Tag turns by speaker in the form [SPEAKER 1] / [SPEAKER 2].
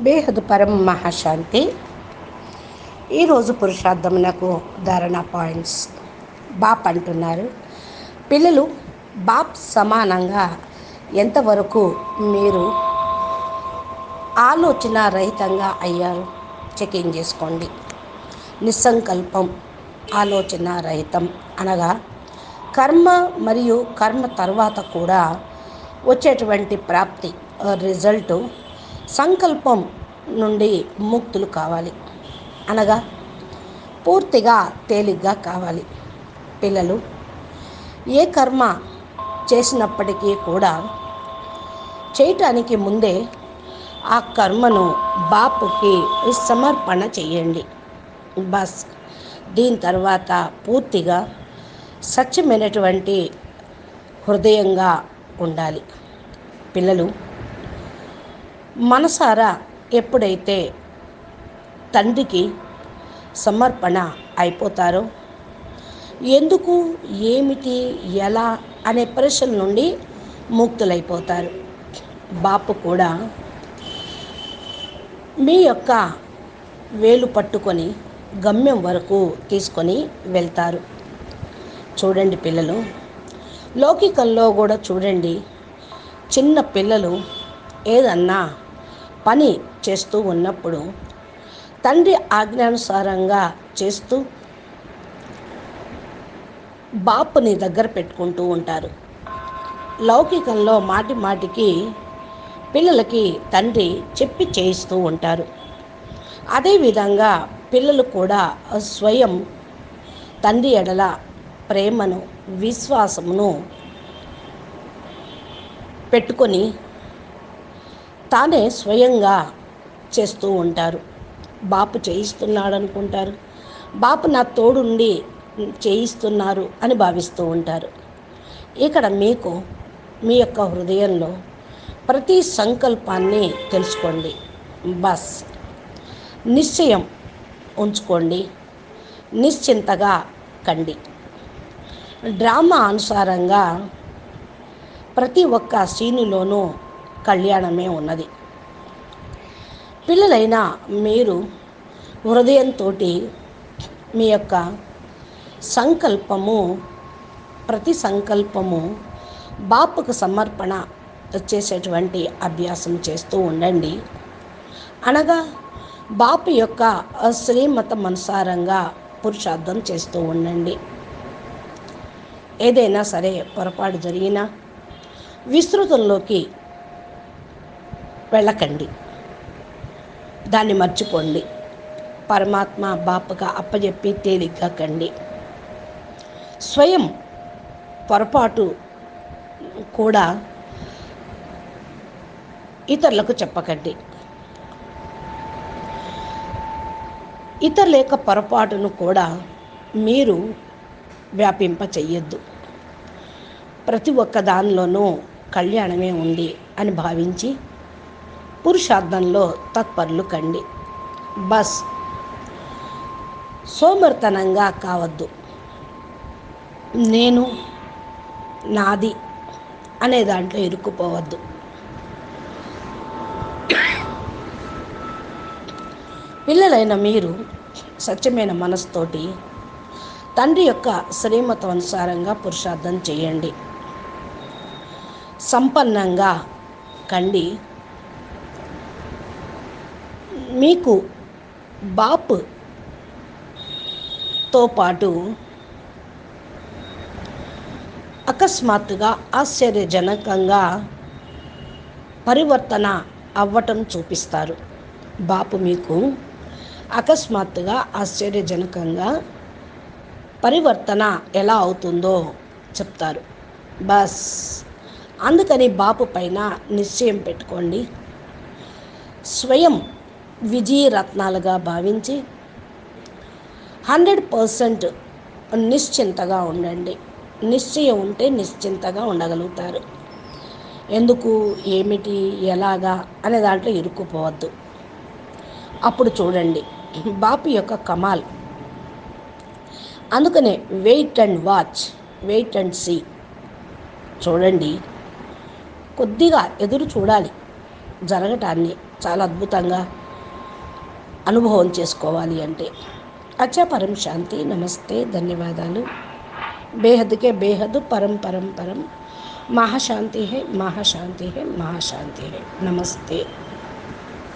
[SPEAKER 1] బేహద్ పరం మహాశాంతి. ఈరోజు పురుషార్థమునకు ధారణ పాయింట్స్. బాప్ అంటున్నారు. పిల్లలు బాప్ సమానంగా ఎంతవరకు మీరు ఆలోచన రహితంగా అయ్యారు? చెకింగ్ చేసుకోండి. నిస్సంకల్పం ఆలోచన రహితం అనగా కర్మ మరియు కర్మ తర్వాత కూడా వచ్చేటువంటి ప్రాప్తి రిజల్ట్ సంకల్పం నుండి ముక్తులు కావాలి. అనగా పూర్తిగా తేలిగ్గా కావాలి. పిల్లలు ఏ కర్మ చేసినప్పటికీ కూడా చేయటానికి ముందే ఆ కర్మను బాపుకి సమర్పణ చేయండి. బస్. దీని తర్వాత పూర్తిగా సత్యమైనటువంటి హృదయంగా ఉండాలి. పిల్లలు మనసారా ఎప్పుడైతే తండ్రికి సమర్పణ అయిపోతారో? ఎందుకు ఏమిటి ఎలా అనే ప్రశ్నల నుండి ముక్తులైపోతారు. బాపు కూడా మీ యొక్క వేలు పట్టుకొని గమ్యం వరకు తీసుకొని వెళ్తారు. చూడండి పిల్లలు లౌకికంలో కూడా చూడండి చిన్న పిల్లలు ఏదన్నా పని చేస్తూ ఉన్నప్పుడు తండ్రి ఆజ్ఞానుసారంగా చేస్తూ బాపుని దగ్గర పెట్టుకుంటూ ఉంటారు. లౌకికంలో మాటి మాటికి పిల్లలకి తండ్రి చెప్పి చేయిస్తూ ఉంటారు. అదేవిధంగా పిల్లలు కూడా స్వయం తండ్రి ఎడల ప్రేమను విశ్వాసమును పెట్టుకొని తానే స్వయంగా చేస్తూ ఉంటారు. బాపు చేయిస్తున్నాడు అనుకుంటారు బాపు నా తోడుండి చేయిస్తున్నారు అని భావిస్తూ ఉంటారు. ఇక్కడ మీకు మీ యొక్క హృదయంలో ప్రతి సంకల్పాన్ని తెలుసుకోండి. బస్. నిశ్చయం ఉంచుకోండి. నిశ్చింతగా కండి. డ్రామా అనుసారంగా ప్రతి ఒక్క సీనులోనూ కళ్యాణమే ఉన్నది. పిల్లలైన మీరు హృదయంతో మీ యొక్క సంకల్పము ప్రతి సంకల్పము బాపుకు సమర్పణ చేసేటువంటి అభ్యాసం చేస్తూ ఉండండి. అనగా బాపు యొక్క శ్రీమతం అనుసారంగా పురుషార్థం చేస్తూ ఉండండి. ఏదైనా సరే పొరపాటు జరిగినా విస్తృతంలోకి వెళ్ళకండి. దాన్ని మర్చిపోండి. పరమాత్మ బాపగా అప్పజెప్పి తేలిగ్గా కండి. స్వయం పొరపాటు కూడా ఇతరులకు చెప్పకండి. ఇతరుల యొక్క పొరపాటును కూడా మీరు వ్యాపింప చెయ్యొద్దు. ప్రతి ఒక్క దానిలోనూ కళ్యాణమే ఉంది అని భావించి పురుషార్థంలో తత్పరులు కండి. బస్. సోమర్తనంగా కావద్దు. నేను నాది అనే దాంట్లో ఇరుక్కుపోవద్దు. పిల్లలైన మీరు సత్యమైన మనసుతోటి తండ్రి యొక్క శ్రీమతం అనుసారంగా పురుషార్థం చేయండి. సంపన్నంగా కండి. మీకు బాపుతో పాటు అకస్మాత్తుగా ఆశ్చర్యజనకంగా పరివర్తన అవ్వటం చూపిస్తారు. బాపు మీకు అకస్మాత్తుగా ఆశ్చర్యజనకంగా పరివర్తన ఎలా అవుతుందో చెప్తారు. బస్. అందుకని బాపు పైన నిశ్చయం పెట్టుకోండి. స్వయం విజయరత్నాలుగా భావించి హండ్రెడ్ పర్సెంట్ నిశ్చింతగా ఉండండి. నిశ్చయం ఉంటే నిశ్చింతగా ఉండగలుగుతారు. ఎందుకు? ఏమిటి? ఎలాగా? అనే దాంట్లో ఇరుక్కుపోవద్దు. అప్పుడు చూడండి. బాపు యొక్క కమాల్. అందుకనే wait and watch wait and see. చూడండి. కొద్దిగా ఎదురు చూడాలి. జరగటాన్ని. చాలా అద్భుతంగా. అనుభవం చేసుకోవాలి అంటే. అచ్చా పరం శాంతి నమస్తే ధన్యవాదాలు. బేహద్కే బేహద్ పరం పరం పరం. మహాశాంతి హే మహాశాంతి హే మహాశాంతి. హే నమస్తే.